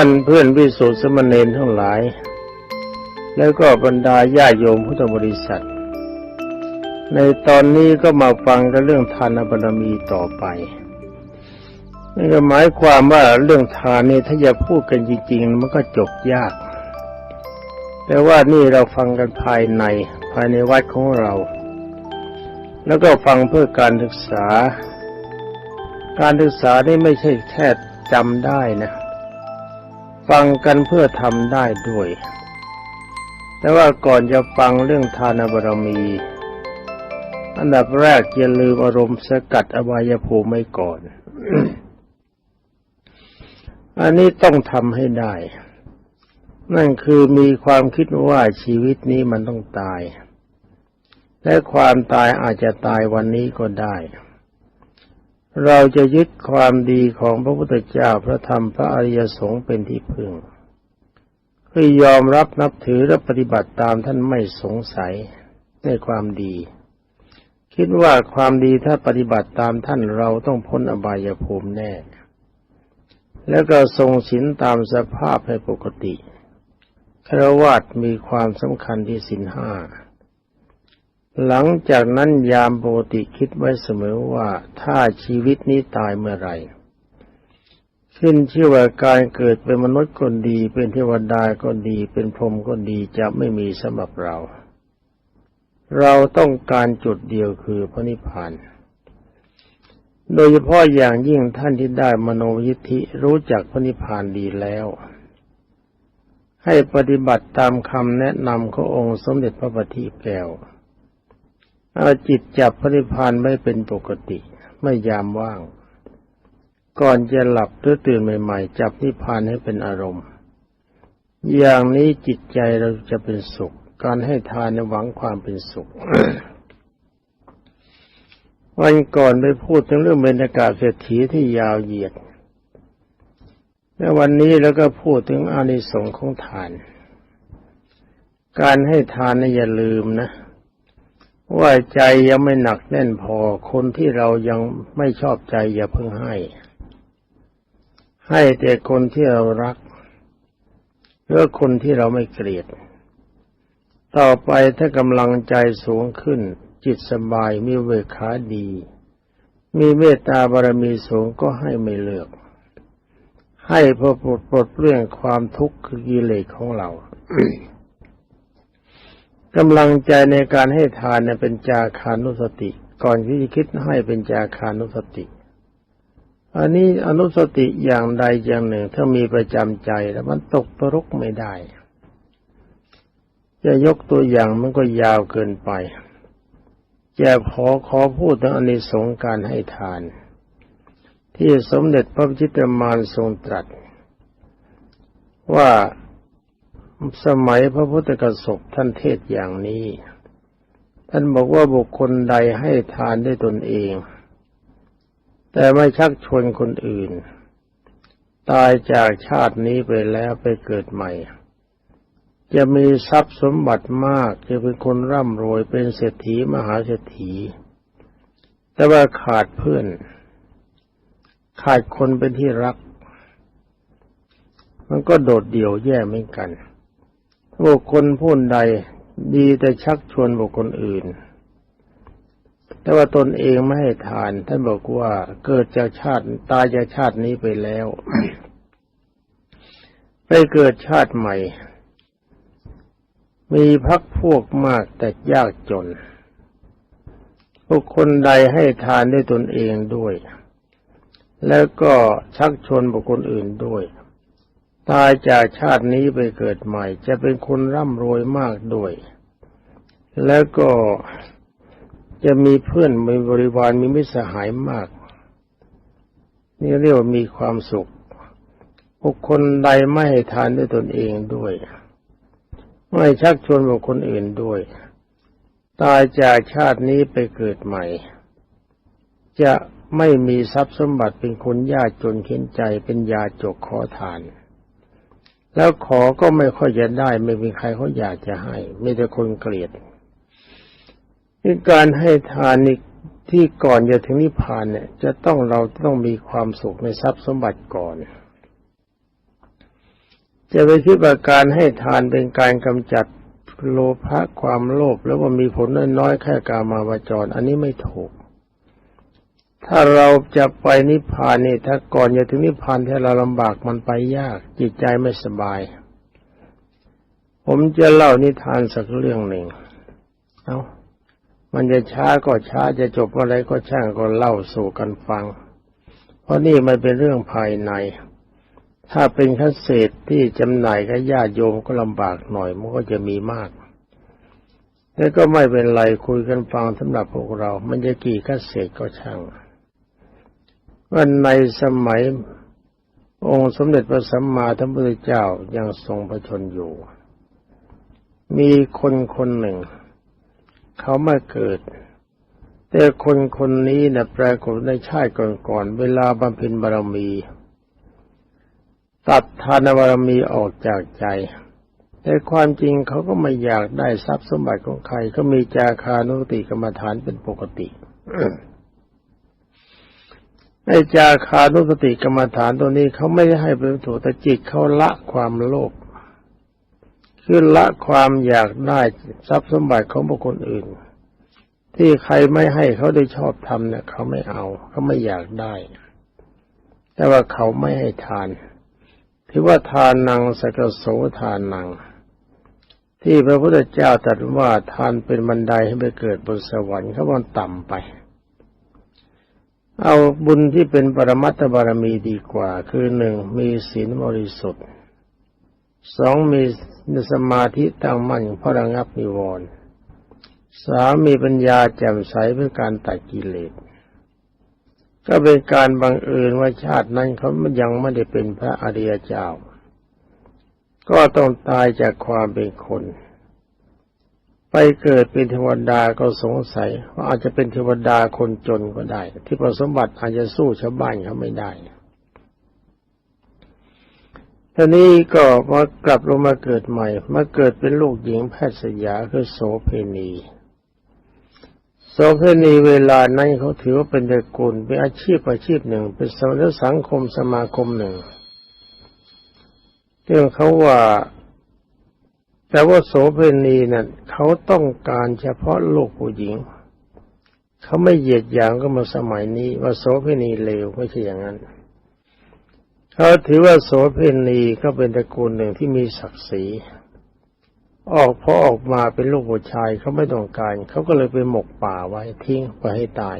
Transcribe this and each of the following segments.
ท่านเพื่อนวิสุทธิสมณเณรทั้งหลาย แล้วก็บรรดาญาโยมพุทธบริษัท ในตอนนี้ก็มาฟังกันเรื่องทานบารมีต่อไปนี่ก็หมายความว่าเรื่องทานนี่ถ้าจะพูดกันจริงๆ มันก็จบยาก แต่ว่านี่เราฟังกันภายในภายในวัดของเรา แล้วก็ฟังเพื่อการศึกษา การศึกษานี่ไม่ใช่แค่จำได้นะ ฟังกันเพื่อทำได้ด้วย แต่ว่าก่อนจะฟังเรื่องทานบารมี อันดับแรกอย่าลืมอารมณ์สกัดอบายภูมิไว้ก่อน อันนี้ต้องทำให้ได้ นั่นคือมีความคิดว่าชีวิตนี้มันต้องตาย และความตายอาจจะตายวันนี้ก็ได้ เราจะยึดความดีของพระพุทธเจ้าพระธรรมพระอริยสงฆ์เป็นที่พึ่ง คือยอมรับนับถือและปฏิบัติตามท่านไม่สงสัยในความดี คิดว่าความดีถ้าปฏิบัติตามท่านเราต้องพ้นอบายภูมิแน่ แล้วก็ทรงศีลตามสภาพให้ปกติครวัตมีความสำคัญที่ศีลห้า หลังจากนั้นยามปกติคิดไว้เสมอว่าถ้าชีวิตนี้ตายเมื่อไหร่ ขึ้นชื่อว่าการเกิดเป็นมนุษย์ก็ดี เป็นเทวดาก็ดี เป็นพรหมก็ดีจะไม่มีสำหรับเรา เราต้องการจุดเดียวคือพระนิพพานโดยเฉพาะอย่างยิ่งท่านที่ได้มโนยิทธิรู้จักพระนิพพานดีแล้ว ให้ปฏิบัติตามคำแนะนำขององค์สมเด็จพระบัณฑิตแก้ว เอาจิตจับพระนิพพานไม่เป็นปกติ ไม่ยามว่าง ก่อนจะหลับหรือตื่นใหม่ๆ จับนิพพานให้เป็นอารมณ์ อย่างนี้จิตใจเราจะเป็นสุข การให้ทานในหวังความเป็นสุขวันก่อนไปพูดถึงเรื่องบรรยากาศเศรษฐีที่ยาวเหยียด และวันนี้แล้วก็พูดถึงอานิสงส์ของทาน การให้ทานนี่อย่าลืมนะ ว่าใจยังไม่หนักแน่นพอ คนที่เรายังไม่ชอบใจอย่าเพิ่งให้ ให้แต่คนที่เรารักหรือคนที่เราไม่เกลียด ต่อไปถ้ากำลังใจสูงขึ้น จิตสบายมีเวขาดี มีเมตตาบารมีสูงก็ให้ไม่เลือก ให้พอปลดปลดเปลื้องความทุกข์คือกิเลสของเรา กำลังใจในการให้ทานเนี่ยเป็นจาคานุสติ ก่อนที่จะคิดให้เป็นจาคานุสติ อันนี้อนุสติอย่างใดอย่างหนึ่ง ถ้ามีประจำใจแล้วมันตกตรกไม่ได้ จะยกตัวอย่างมันก็ยาวเกินไปจะขอขอพูดถึงอนิสงส์การให้ทาน ที่สมเด็จพระจิตรมานทรงตรัส ว่า สมัยพระพุทธกสบท่านเทศอย่างนี้ ท่านบอกว่าบุคคลใดให้ทานด้วยตนเอง แต่ไม่ชักชวนคนอื่น ตายจากชาตินี้ไปแล้วไปเกิดใหม่ จะมีทรัพย์สมบัติมากจะเป็นคนร่ำรวยเป็นเศรษฐีมหาเศรษฐี แต่ว่าขาดเพื่อน ขาดคนเป็นที่รักมันก็โดดเดี่ยวแย่เหมือนกัน บุคคลผู้ใดดีแต่ชักชวนบุคคลอื่น แต่ว่าตนเองไม่ให้ทาน ท่านบอกว่าเกิดจากชาติตายจากชาตินี้ไปแล้ว ไปเกิดชาติใหม่ มีพักพวกมากแต่ยากจน บุคคลใดให้ทานด้วยตนเองด้วย แล้วก็ชักชวนบุคคลอื่นด้วย ตายจากชาตินี้ไปเกิดใหม่ จะเป็นคนร่ำรวยมากด้วย แล้วก็จะมีเพื่อนมีบริวารมีมิตรสหายมาก นี่เรียกว่ามีความสุขบุคคลใดไม่ให้ทานด้วยตนเองด้วย ไม่ชักชวนบุคคลอื่นด้วย ตายจากชาตินี้ไปเกิดใหม่ จะไม่มีทรัพย์สมบัติเป็นคนยากจนเข็นใจเป็นยาจกขอทาน แล้วขอก็ไม่ค่อยจะได้ ไม่มีใครเขาอยากจะให้ไมีแต่คนเกลียดนี่การให้ทานนี่ที่ก่อนจะถึงนิพพานเนี่ย จะต้องเราต้องมีความสุขในทรัพย์สมบัติก่อน จะไปคิดว่าการให้ทานเป็นการกำจัดโลภะความโลภแล้วว่ามีผลน้อยๆแค่กามาวจร อันนี้ไม่ถูก ถ้าเราจะไปนิพพานนี่ถ้าก่อนจะถึงนิพพานที่เราลำบากมันไปยาก จิตใจไม่สบาย ผมจะเล่านิทานสักเรื่องหนึ่ง เอามันจะช้าก็ช้าจะจบอะไรก็ช่างก็เล่าสู่กันฟัง เพราะนี่มันเป็นเรื่องภายใน ถ้าเป็นคัเศษที่จำหน่ายกับญาติโยมก็ลำบากหน่อยมันก็จะมีมากแต่ก็ไม่เป็นไรคุยกันฟังสำหรับพวกเรา มันจะกี่คัเศษก็ช่าง ว่าในสมัยองค์สมเด็จพระสัมมาสัมพุทธเจ้ายังทรงพระชนอยู่ มีคนคนหนึ่ง เขามาเกิด แต่คนคนนี้นะปรากฏในชาติก่อนๆเวลาบำเพ็ญบารมี ตัดทานบารมีออกจากใจ แต่ความจริงเขาก็ไม่อยากได้ทรัพย์สมบัติของใครก็มีจาคานุติกรรมฐานเป็นปกติ ไอ้จาคานุสติกรรมฐานตัวนี้เขาไม่ได้ให้เป็นถูกแต่จิตเขาละความโลภคือละความอยากได้ทรัพย์สมบัติของบุคคลอื่น ที่ใครไม่ให้เขาได้ชอบทำเนี่ยเขาไม่เอาเขาไม่อยากได้ แต่ว่าเขาไม่ให้ทานถือว่าทานนังสกโสทานนังที่พระพุทธเจ้าตรัสว่าทานเป็นบันไดให้ไปเกิดบนสวรรค์เขามันต่ำไป เอาบุญที่เป็นปรมัตถบารมีดีกว่า คือหนึ่งมีศีลบริสุทธิ์สองมีสมาธิตั้งมั่นพระระงับนิวรณ์สามมีปัญญาแจ่มใสเพื่อการตัดกิเลสก็เป็นการบังเอิญว่าชาตินั้นเขายังไม่ได้เป็นพระอริยเจ้า ก็ต้องตายจากความเป็นคน ไปเกิดเป็นเทวดาก็สงสัยว่าอาจจะเป็นเทวดาคนจนก็ได้ ที่ประสมบัติอาจจะสู้ชาวบ้านเขาไม่ได้ทีนี้ก็มากลับลงมาเกิดใหม่ มาเกิดเป็นลูกหญิงแพทย์สยาคือโสเพณี โสเพณีเวลานั้นเขาถือว่าเป็นตระกูลเป็นอาชีพอาชีพหนึ่ง เป็นสมัสังคมสมาคมหนึ่งเรื่องเขาว่า แต่ว่าโสเพณีนั้นเขาต้องการเฉพาะลูกผู้หญิง เขาไม่เหยียดหยามก็มาสมัยนี้ว่าโสเพณีเลวไม่ใช่อย่างนั้น เขาถือว่าโสเพณีก็เป็นตระกูลหนึ่งที่มีศักดิ์ศรีออกพอออกมาเป็นลูกผู้ชายเขาไม่ต้องการ เขาก็เลยไปหมกป่าไว้ทิ้งไปให้ตาย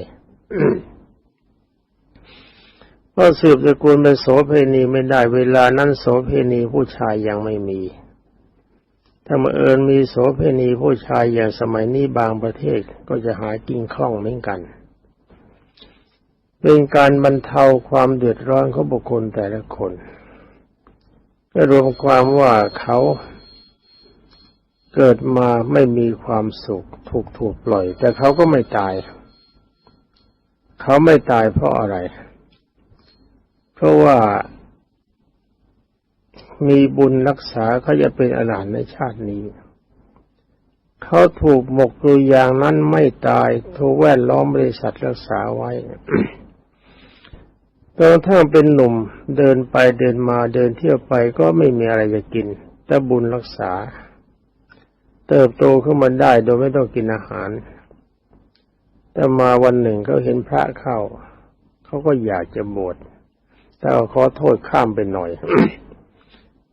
พอสืบตระกูลเป็นโสเพณีไม่ได้เวลานั้นโสเพณีผู้ชายยังไม่มี ถ้ามาเอิญมีโสเพณีผู้ชายอย่างสมัยนี้บางประเทศก็จะหากินคล่องเหมือนกัน เป็นการบรรเทาความเดือดร้อนของบุคคลแต่ละคนก็รวมความว่าเขาเกิดมาไม่มีความสุขถูกถูกปล่อย แต่เขาก็ไม่ตาย เขาไม่ตายเพราะอะไร เพราะว่า มีบุญรักษาเขาจะเป็นอรหันต์ในชาตินี้ เขาถูกหมกตัวอย่างนั้นไม่ตายถูกแวดล้อมบริษัทรักษาไว้จนถ้าเป็นหนุ่มเดินไปเดินมาเดินเที่ยวไปก็ไม่มีอะไรจะกิน แต่บุญรักษา เติบโตขึ้นมาได้โดยไม่ต้องกินอาหาร แต่มาวันหนึ่งเขาเห็นพระเข้า เขาก็อยากจะบวชแต่ขอโทษข้ามไปหน่อย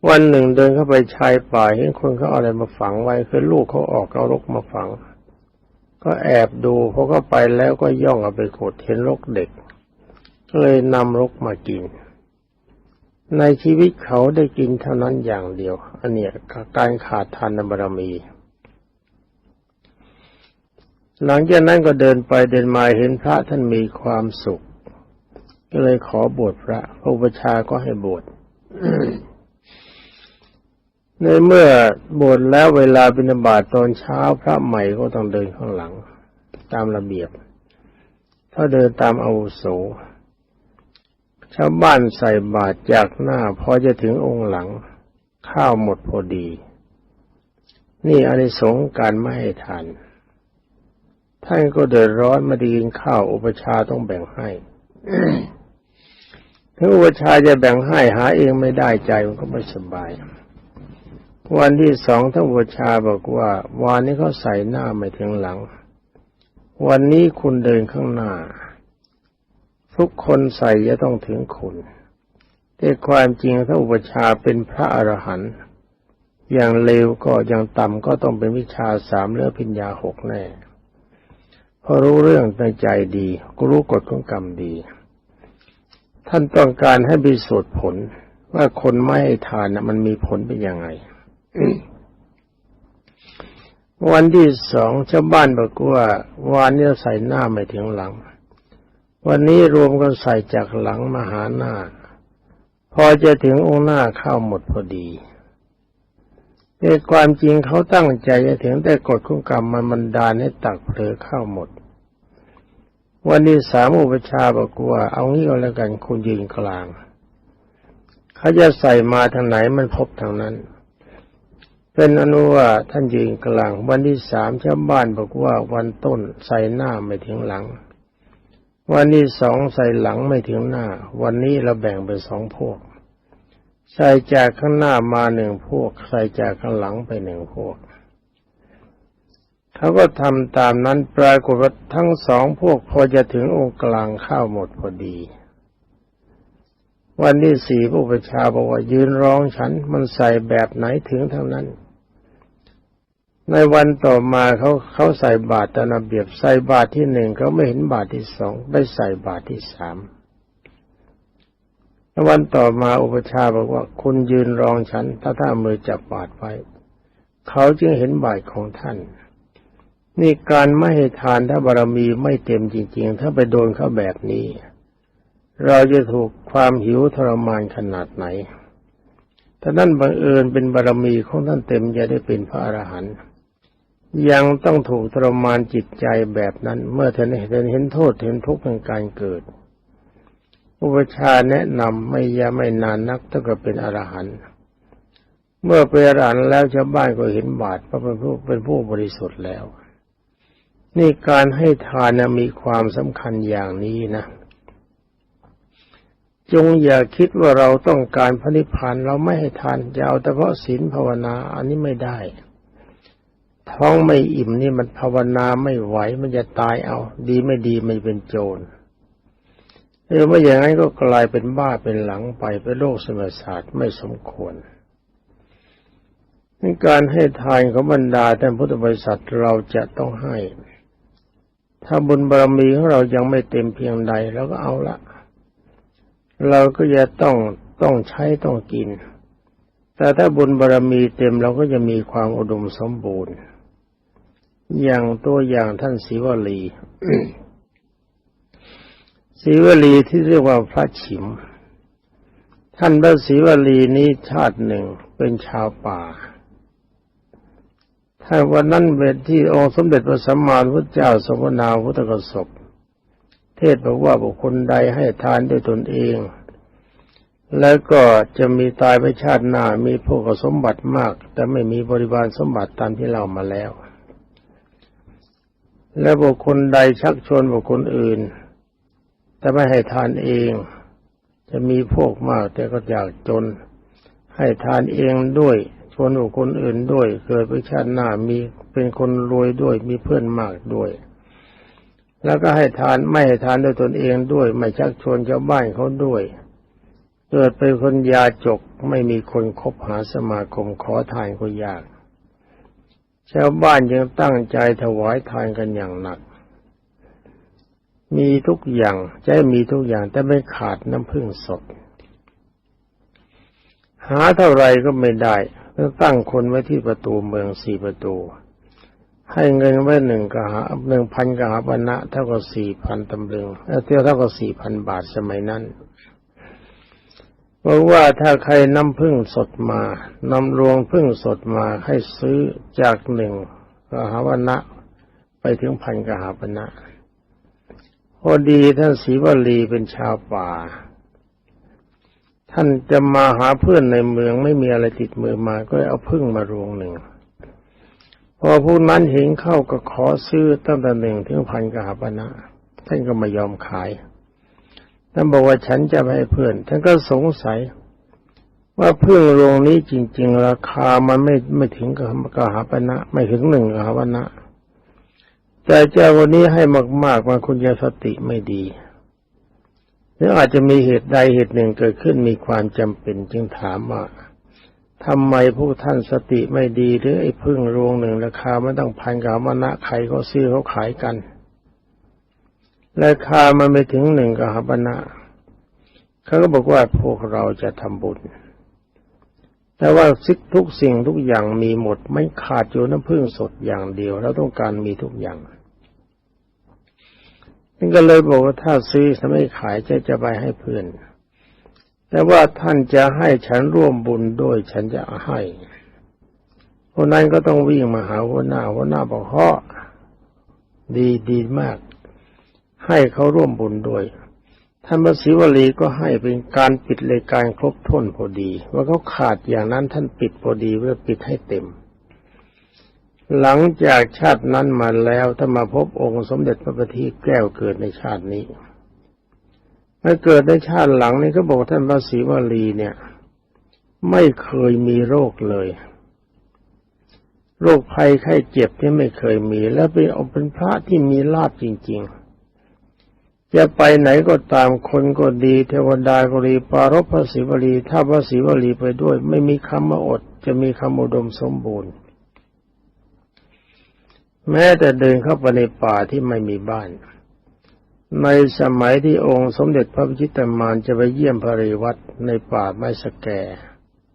วันหนึ่งเดินเข้าไปชายป่าเห็นคนเขาเอาอะไรมาฝังไว้คือลูกเขาออกเอารกมาฝัง ก็แอบดูพอเขาไปแล้วก็ย่องเอาไปขดเห็นรกเด็กเลยนำรกมากิน ในชีวิตเขาได้กินเท่านั้นอย่างเดียว อันเนี้ยการขาดทานบารมี หลังจากนั้นก็เดินไปเดินมาเห็นพระท่านมีความสุข ก็เลยขอบวชพระพระอุปชาก็ให้บวช ในเมื่อบวชแล้วเวลาบิณฑบาตตอนเช้าพระใหม่ก็ต้องเดินข้างหลัง ตามระเบียบ ถ้าเดินตามอาวุโสชาวบ้านใส่บาตรจากหน้าพอจะถึงองค์หลัง ข้าวหมดพอดี นี่อานิสงส์การไม่ให้ทานท่านก็เดือดร้อนมาดีกินข้าวอุปชาต้องแบ่งให้ถ้าอุปชาจะแบ่งให้หาเองไม่ได้ใจมันก็ไม่สบาย วันที่สองท่านบูชาบอกว่าวันนี้เขาใส่หน้าไม่ถึงหลัง วันนี้คุณเดินข้างหน้า ทุกคนใส่จะต้องถึงคุณแต่ความจริงถ้าอุปชาเป็นพระอรหันต์อย่างเลวก็อย่างต่ำก็ต้องเป็นวิชาสามเลือพิญญาหกแน่เพราะรู้เรื่องในใจดีก็รู้กฎของกรรมดี ท่านต้องการให้พิสูจน์ผลว่าคนไม่ให้ทานนะมันมีผลเป็นยังไง วันที่สองชาวบ้านบอกว่าวันนี้ใส่หน้าไม่ถึงหลัง วันนี้รวมกันใส่จากหลังมาหาหน้า พอจะถึงองค์หน้าเข้าหมดพอดีแต่ความจริงเขาตั้งใจจะถึงแต่กฎของกรรมมันบันดาลให้ตักเผลอเข้าหมด วันนี้สามอุปชาบอกว่า เอางี้ก็แล้วกันคุณยืนกลาง เขาจะใส่มาทางไหนมันพบทางนั้น เป็นอนุว่าท่านยืนกลาง วันที่สามชาวบ้านบอกว่าวันต้นใส่หน้าไม่ถึงหลัง วันที่สองใส่หลังไม่ถึงหน้า วันนี้เราแบ่งเป็นสองพวก ใส่จากข้างหน้ามาหนึ่งพวก ใส่จากข้างหลังไปหนึ่งพวกเขาก็ทำตามนั้นปรากฏว่าทั้งสองพวกพอจะถึงองค์กลางข้าวหมดพอดี วันที่สี่ผู้ประชาบอกว่ายืนร้องฉันมันใส่แบบไหนถึงทั้งนั้น ในวันต่อมาเขาเขาใส่บาตรตระเบียบใส่บาตรที่หนึ่งเขาไม่เห็นบาตรที่สองไปใส่บาตรที่สามวันต่อมาอุปชาบอกว่าคุณยืนรองฉัน ถ้าถ้ามือจับบาดไว้ เขาจึงเห็นบาดของท่าน นี่การไม่ให้ทานถ้าบารมีไม่เต็มจริง ๆ ถ้าไปโดนเขาแบบนี้ เราจะถูกความหิวทรมานขนาดไหนถ้านั่นบังเอิญเป็นบารมีของท่านเต็มจะได้เป็นพระอรหันต์ ยังต้องถูกทรมานจิตใจแบบนั้น เมื่อท่านเห็นโทษเห็นทุกข์ในการเกิดอุปชาแนะนำไม่ยาไม่นานนักถ้าก็เป็นอรหันต์เมื่อเป็นอรหันต์แล้วชาวบ้านก็เห็นบาปเพราะเป็นผู้เป็นผู้บริสุทธิ์แล้ว นี่การให้ทานนะมีความสำคัญอย่างนี้นะ จงอย่าคิดว่าเราต้องการพระนิพพานเราไม่ให้ทานจะเอาแต่เพราะศีลภาวนา อันนี้ไม่ได้ ท้องไม่อิ่มนี่มันภาวนาไม่ไหวมันจะตายเอา ดีไม่ดีไม่เป็นโจรเออไม่อย่างนั้นก็กลายเป็นบ้าเป็นหลังไปเป็นโรคสมศาสตร์ไม่สมควรในการให้ทานของบรรดาท่านพุทธบริษัทเราจะต้องให้ ถ้าบุญบารมีของเรายังไม่เต็มเพียงใดเราก็เอาละ เราก็จะต้องต้องใช้ต้องกิน แต่ถ้าบุญบารมีเต็มเราก็จะมีความอุดมสมบูรณ์ อย่างตัวอย่างท่านศิวลีศีวลีที่เรียกว่าพระฉิม ท่านพระศีวลีนี้ชาติหนึ่งเป็นชาวป่าท่านวันนั้นเป็นที่องค์สมเด็จพระสัมมาสัมพุทธเจ้าสมนาพุทธกสบเทศบอกว่าบุคคลใดให้ทานด้วยตนเอง แล้วก็จะมีตายไปชาติหน้ามีพวกสมบัติมาก แต่ไม่มีบริบาลสมบัติตามที่เรามาแล้ว และบุคคลใดชักชวนบุคคลอื่น แต่ไม่ให้ทานเอง จะมีพวกมากแต่ก็อยากจน ให้ทานเองด้วยชวนบุคคลอื่นด้วยเกิดไปชาติหน้ามีเป็นคนรวยด้วยมีเพื่อนมากด้วย แล้วก็ให้ทานไม่ให้ทานด้วยตนเองด้วย ไม่ชักชวนชาวบ้านเขาด้วย เกิดเป็นคนยาจกไม่มีคนคบหาสมาคมขอทานก็ยาก ชาวบ้านยังตั้งใจถวายทานกันอย่างหนัก มีทุกอย่างจะมีทุกอย่างแต่ไม่ขาดน้ำพึ่งสด หาเท่าไรก็ไม่ได้ต้องตั้งคนไว้ที่ประตูเมืองสี่ประตู ให้เงินไว้หนึ่งกหาหนึ่งพันกหาปณะเท่ากับสี่พันตำลึงเท่าเท่ากับสี่พันบาทสมัยนั้น บอกว่าถ้าใครนำพึ่งสดมานำรวงพึ่งสดมาให้ซื้อจากหนึ่งกหาปณะไปถึงพันกหาปณะพอดีท่านศรีวลีเป็นชาวป่า ท่านจะมาหาเพื่อนในเมืองไม่มีอะไรติดมือมาก็เอาพึ่งมารวงหนึ่งพอผู้นั้นเห็นเข้าก็ขอซื้อตั้งแต่หนึ่งถึงพันกหาปณะท่านก็ไม่ยอมขาย ท่านบอกว่าฉันจะไปให้เพื่อน ท่านก็สงสัย ว่าพึ่งโรงนี้จริง ๆ ราคามันไม่ไม่ถึงกับกหาปณะไม่ถึงหนึ่งกหาปณะแต่เจ้าวันนี้ให้มากๆมันคุณจะสติไม่ดีหรืออาจจะมีเหตุใดเหตุหนึ่งเกิดขึ้นมีความจำเป็นจึงถามว่าทำไมผู้ท่านสติไม่ดีหรือไอ้พึ่งรวงหนึ่งราคาไม่ต้องพันกับมณะใครเขาซื้อเขาขายกัน ราคามันไม่ถึงหนึ่งกับหาปณะเขาก็บอกว่าพวกเราจะทำบุญ แต่ว่าซิกทุกสิ่งทุกอย่างมีหมด ไม่ขาดอยู่น้ำพึ่งสดอย่างเดียว เราต้องการมีทุกอย่างนี่ก็เลยบอกว่าถ้าซื้อจะไม่ขายจะจะไปให้เพื่อน แต่ว่าท่านจะให้ฉันร่วมบุญด้วยฉันจะให้คนนั้นก็ต้องวิ่งมาหาหัวหน้าหัวหน้าบอกฮาะดีดีมาก ให้เขาร่วมบุญด้วยท่านพระศิวลีก็ให้เป็นการปิดเลยการครบถ้วนพอดี ว่าเขาขาดอย่างนั้นท่านปิดพอดีเพื่อปิดให้เต็ม หลังจากชาตินั้นมาแล้วถ้ามาพบองค์สมเด็จพระบัณฑิตแก้วเกิดในชาตินี้เมื่อเกิดในชาติหลังนี้ก็บอกท่านพระศิวลีเนี่ย ไม่เคยมีโรคเลย โรคภัยไข้เจ็บที่ไม่เคยมี แล้วเป็นเอาเป็นพระที่มีลาภจริง ๆ จะไปไหนก็ตามคนก็ดี เทวดาก็ดีปารพพระศิวลีถ้าพระศิวลีไปด้วย ไม่มีคำมาอด จะมีคำอุดมสมบูรณ์ แม้แต่เดินเข้าไปในป่าที่ไม่มีบ้าน ในสมัยที่องค์สมเด็จพระพิชิตมารจะไปเยี่ยมพระริวัตในป่าไม้สแก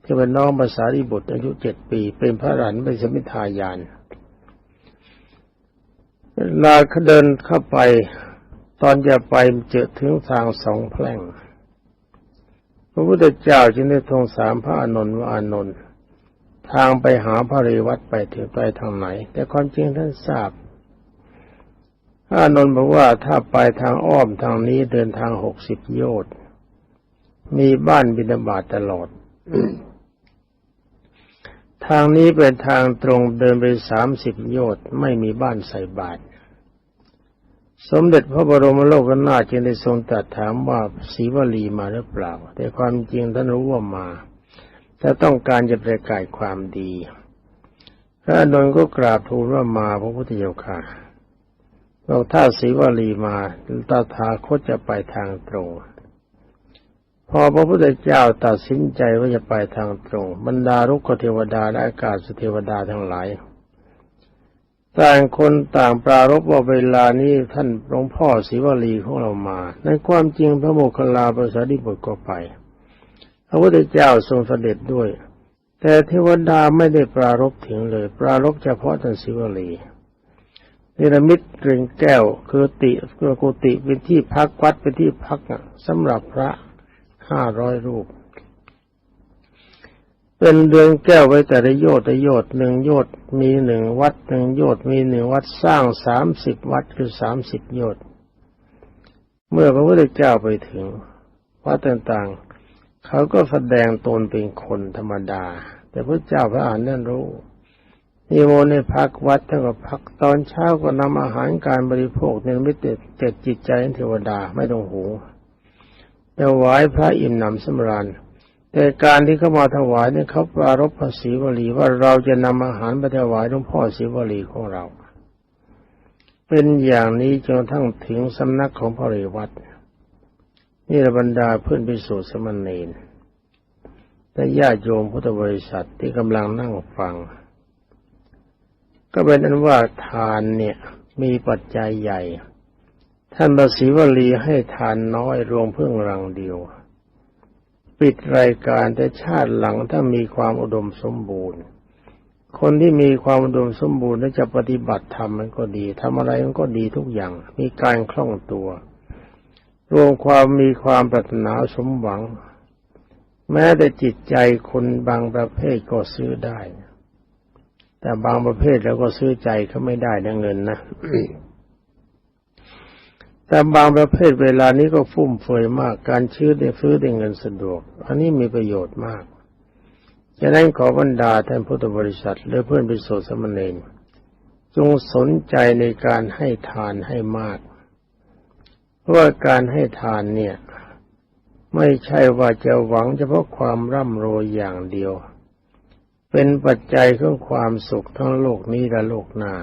ที่เป็นน้องภาษาริบุตรอายุเจ็ดปี เป็นพระรันเป็นสมิทายานลาขาเดินเข้าไป ตอนจะไปเจอถึงทางสองแพร่ง พระพุทธเจ้าจึงได้ทรงสามพระอานนท์ว่าอานนท์ทางไปหาพระเรวัตไปถึงไปทางไหน แต่ความจริงท่านทราบพระอานนท์บอกว่าถ้าไปทางอ้อมทางนี้เดินทางหกสิบโยชน์มีบ้านบิณฑบาตตลอด ทางนี้เป็นทางตรงเดินไปสามสิบโยชน์ไม่มีบ้านใส่บาตร สมเด็จพระบรมโลกนาถจึงได้ทรงตรัสถามว่าศรีวลีมาหรือเปล่า แต่ความจริงท่านรู้ว่ามาแต่ต้องการจะประกาศความดี พระนนท์ก็กราบทูลว่ามาพระพุทธเจ้าค่ะบอกถ้าศรีวลีมาตถาคตจะไปทางตรง พอพระพุทธเจ้าตัดสินใจว่าจะไปทางตรง บรรดารุกเทวดาและอากาศเทวดาทั้งหลาย ต่างคนต่างปรารบว่าเวลานี้ท่านหลวงพ่อศิวลีของเรามา ในความจริงพระโมคคัลลาภาษาดิบุตรก็ไปพระพุทธเจ้าทรงเสด็จด้วย แต่เทวดาไม่ได้ปรารบถึงเลย ปรารบเฉพาะท่านศิวลีเนรมิตเริงแก้วคือติคือกุติเป็นที่พักวัดเป็นที่พักสำหรับพระห้าร้อยรูป เป็นเดือนแก้วไว้แต่ละโยต์ละโยต์หนึ่งโยต์มีหนึ่งวัดหนึ่งโยต์มีหนึ่งวัดสร้างสามสิบวัดคือสามสิบโยต์เมื่อพระพุทธเจ้าไปถึงวัดต่างๆ เขาก็แสดงตนเป็นคนธรรมดา แต่พระเจ้าพระอานนั่นรู้นิโมในพักวัดเท่ากับพักตอนเช้าก็นำอาหารการบริโภคในมิตรเจ็ดจิตใจเทวดาไม่ต้องหูแต่ไหวพระอิ่มหนำสำราญ แต่การที่เขามาถวายเนี่ยเขาปรารบพระศรีวลีว่าเราจะนำอาหารไปถวายหลวงพ่อศรีวลีของเรา เป็นอย่างนี้จนทั้งถึงสำนักของพระเรวัตนี่ระบรรดาเพื่อนพิสุทธิสมณีนและญาติโยมพุทธบริษัทที่กำลังนั่งฟัง ก็เป็นอันว่าทานเนี่ยมีปัจจัยใหญ่ ท่านพระศรีวลีให้ทานน้อยรวมเพิ่งรังเดียว ปิดรายการแต่ชาติหลังถ้ามีความอุดมสมบูรณ์ คนที่มีความอุดมสมบูรณ์และจะปฏิบัติธรรมมันก็ดีทำอะไรมันก็ดีทุกอย่าง มีการคล่องตัว รวมความมีความปรารถนาสมหวัง แม้แต่จิตใจคนบางประเภทก็ซื้อได้ แต่บางประเภทเราก็ซื้อใจเขาไม่ได้นะเงินนะ แต่บางประเภทเวลานี้ก็ฟุ่มเฟือยมาก การชื้อได้ฟื้อได้เงินสะดวก อันนี้มีประโยชน์มากฉะนั้นขอบรรดาท่านพุทธบริษัทและเพื่อนปิโสสมณีจงสนใจในการให้ทานให้มาก เพราะว่าการให้ทานเนี่ย ไม่ใช่ว่าจะหวังเฉพาะความร่ำรวยอย่างเดียว เป็นปัจจัยของความสุขทั้งโลกนี้และโลกหน้า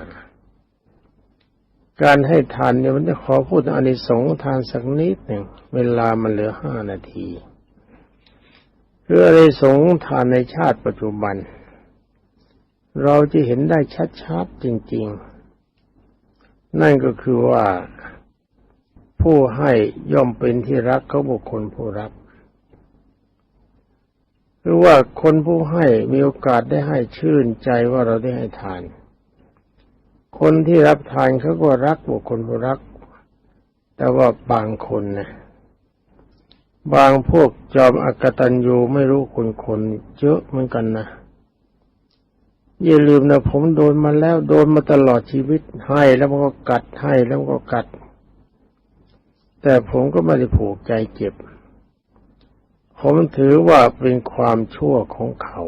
การให้ทานเนี่ยมันจะขอพูดอานิสงส์ทานสักนิดหนึ่งเวลามันเหลือห้านาทีคืออานิสงส์ทานในชาติปัจจุบัน เราจะเห็นได้ชัดๆจริง ๆ นั่นก็คือว่าผู้ให้ย่อมเป็นที่รักเขาบุคคลผู้รับหรือว่าคนผู้ให้มีโอกาสได้ให้ชื่นใจว่าเราได้ให้ทาน คนที่รับทานเขาก็รักบุคคลผู้รัก แต่ว่าบางคนนะบางพวกจอมอกตัญญูไม่รู้คนคนเยอะเหมือนกันนะอย่าลืมนะผมโดนมาแล้วโดนมาตลอดชีวิตให้แล้วมันก็กัดให้แล้วก็กัด แต่ผมก็ไม่ได้ผูกใจเจ็บ ผมถือว่าเป็นความชั่วของเขา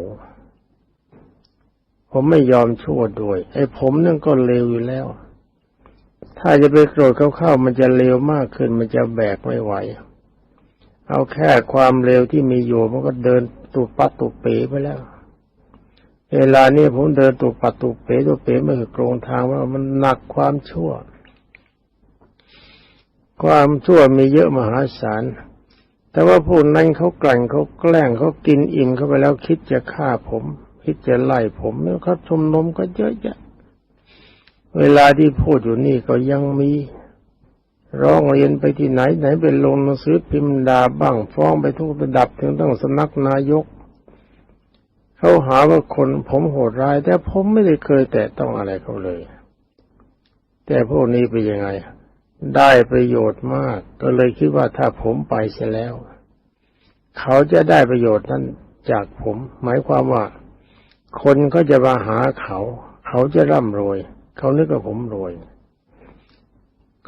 ผมไม่ยอมชั่วด้วย ไอ้ผมนั่นก็เลวอยู่แล้ว ถ้าจะไปโกรธเข้าๆมันจะเลวมากขึ้น มันจะแบกไม่ไหว เอาแค่ความเลวที่มีอยู่มันก็เดินตุปัดตุเป๋ไปแล้ว เวลานี้ผมเดินตุปัดตุเป๋ตุเป๋ไม่คือโกรงทางว่ามันหนักความชั่ว ความชั่วมีเยอะมหาศาลแต่ว่าพวกนั้นเขากลั่นเขาแกล้งเขากินอิ่มเข้าไปแล้วคิดจะฆ่าผม คิดจะไล่ผมแล้วเขาชมนมก็เยอะแยะ เวลาที่พูดอยู่นี่ก็ยังมีร้องเรียนไปที่ไหนไหนเป็นลงหนังสือพิมพ์ดาบ้างฟ้องไปทุกระดับถึงต้องสนักนายก เขาหาว่าคนผมโหดร้าย แต่ผมไม่ได้เคยแตะต้องอะไรเขาเลย แต่พวกนี้เป็นยังไง ได้ประโยชน์มาก ก็เลยคิดว่าถ้าผมไปเสียแล้ว เขาจะได้ประโยชน์นั้นจากผม หมายความว่า คนก็จะมาหาเขา เขาจะร่ำรวย เขานึกว่าผมรวย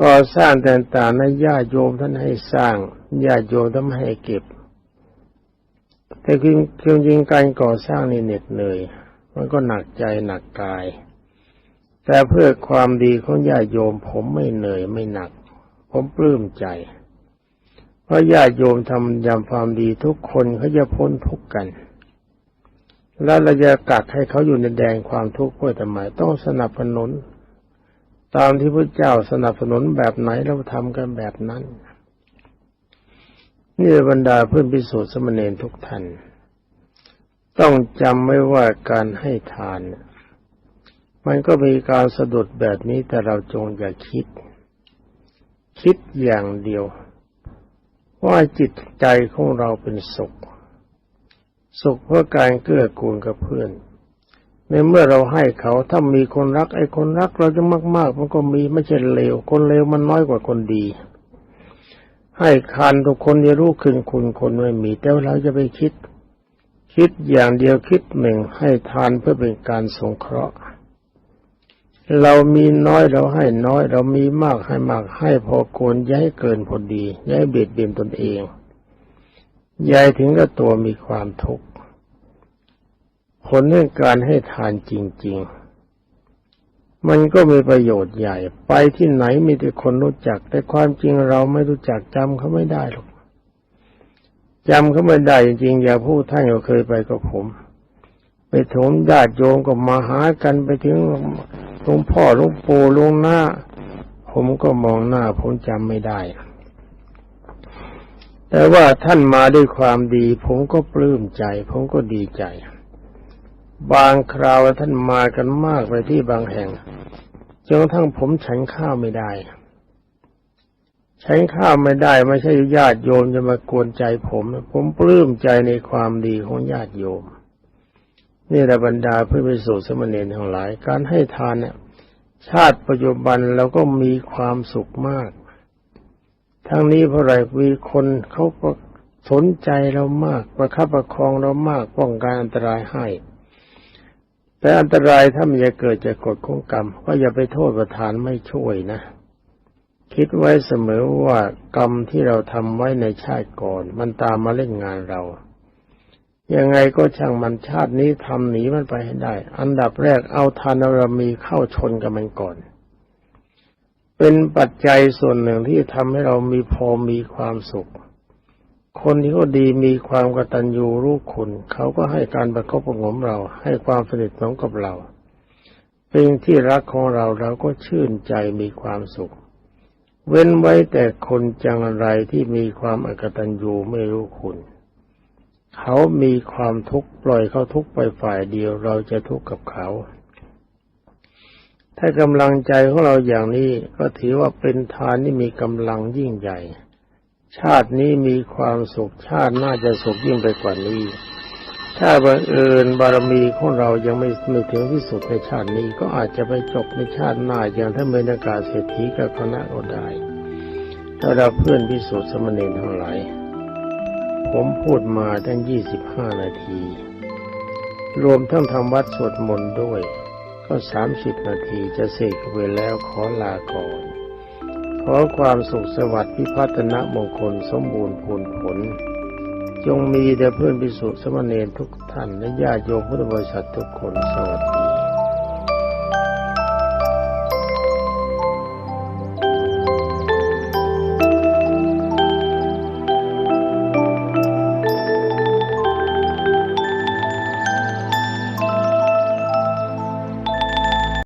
ก่อสร้างต่างๆในญาติโยมท่านให้สร้างญาติโยมท่านให้เก็บ แต่คือจริงการก่อสร้างนี่เหน็ดเหนื่อยมันก็หนักใจหนักกาย แต่เพื่อความดีของญาติโยม ผมไม่เหนื่อยไม่หนัก ผมปลื้มใจ เพราะญาติโยมทำยำความดีทุกคนเขาจะพ้นทุกข์กัน แล้วเราจะกักให้เขาอยู่ในแดนความทุกข์เพื่อทำไมต้องสนับสนุน ตามที่พระเจ้าสนับสนุนแบบไหนเราทำกันแบบนั้น นี่บรรดาเพื่อนพิสูจน์สมณเณรทุกท่านต้องจำไว้ว่าการให้ทาน มันก็มีการสะดุดแบบนี้แต่เราจงอย่าคิด คิดอย่างเดียว ว่าจิตใจของเราเป็นสุข สุขเพราะการเกื้อกูลกับเพื่อน ในเมื่อเราให้เขาถ้ามีคนรักไอ้คนรักเราจะมาก ๆ มันก็มีไม่ใช่เลว คนเลวมันน้อยกว่าคนดี ให้คานทุกคนจะรู้คืนคุณคนไม่มี แต่เราจะไปคิด คิดอย่างเดียวคิดหนึ่งให้ทานเพื่อเป็นการสงเคราะห์ เรามีน้อยเราให้น้อย เรามีมากให้มากให้พอควรย้ายเกินพอดีย้ายเบียดเบียนตนเอง ยายถึงกับตัวมีความทุกข์ผลเรื่องการให้ทานจริง ๆ มันก็มีประโยชน์ใหญ่ ไปที่ไหนมีแต่คนรู้จัก แต่ความจริงเราไม่รู้จักจำเขาไม่ได้หรอกจำเขาไม่ได้จริงๆอย่าพูดท่านก็เคยไปกับผม ไปถมญาติโยมก็มาหากันไปถึงหลวงพ่อหลวงปู่หลวงหน้า ผมก็มองหน้าผมจำไม่ได้ แต่ว่าท่านมาด้วยความดี ผมก็ปลื้มใจ ผมก็ดีใจ บางคราวท่านมากันมากไปที่บางแห่งจนทั้งผมฉันข้าวไม่ได้ ฉันข้าวไม่ได้ไม่ใช่ญาติโยมจะมากวนใจผม ผมปลื้มใจในความดีของญาติโยมนี่แหละบรรดาเพื่อไปสู่สมณีทั้งหลาย การให้ทานเนี่ยชาติปัจจุบันเราก็มีความสุขมาก ทั้งนี้เพราะอะไรมีคนเขาก็สนใจเรามากประคับประคองเรามากป้องกันอันตรายให้ แต่อันตรายถ้ามันจะเกิดจากกฎของกรรมก็อย่าไปโทษประธานไม่ช่วยนะ คิดไว้เสมอว่ากรรมที่เราทำไว้ในชาติก่อน มันตามมาเล่นงานเรายังไงก็ช่างมันชาตินี้ทำหนีมันไปให้ได้ อันดับแรกเอาทานบารมีเข้าชนกับมันก่อน เป็นปัจจัยส่วนหนึ่งที่ทำให้เรามีพอมีความสุข คนที่เขาดีมีความกตัญญูรู้คุณเขาก็ให้การประคบประหงมเรา ให้ความสนิทสนมกับเรา เป็นที่รักของเราเราก็ชื่นใจมีความสุข เว้นไว้แต่คนจังไรที่มีความอกตัญญูไม่รู้คุณเขามีความทุกข์ปล่อยเขาทุกข์ไปฝ่ายเดียวเราจะทุกข์กับเขา ถ้ากำลังใจของเราอย่างนี้ก็ถือว่าเป็นทานที่มีกำลังยิ่งใหญ่ ชาตินี้มีความสุขชาติน่าจะสุขยิ่งไปกว่านี้ ถ้าบังเอิญบารมีของเรายังไม่ไม่ถึงที่สุดในชาตินี้ก็อาจจะไปจบในชาติหน้าอย่างท่านเมนากาเศรษฐีกับคณะก็ได้ถ้าเราเพื่อนพิสูจน์สมณีทั้งหลายผมพูดมาตั้งยี่สิบห้านาที รวมทั้งทำวัดสวดมนต์ด้วย ก็สามสิบนาทีจะเสร็จไปแล้วขอลาก่อน ขอความสุขสวัสดิ์พิพัฒนมงคลสมบูรณ์ผลผล จงมีแด่เพื่อนพิสุสมณีทุกท่านและญาติโยมพุทธบริษัททุกคนสวัสดี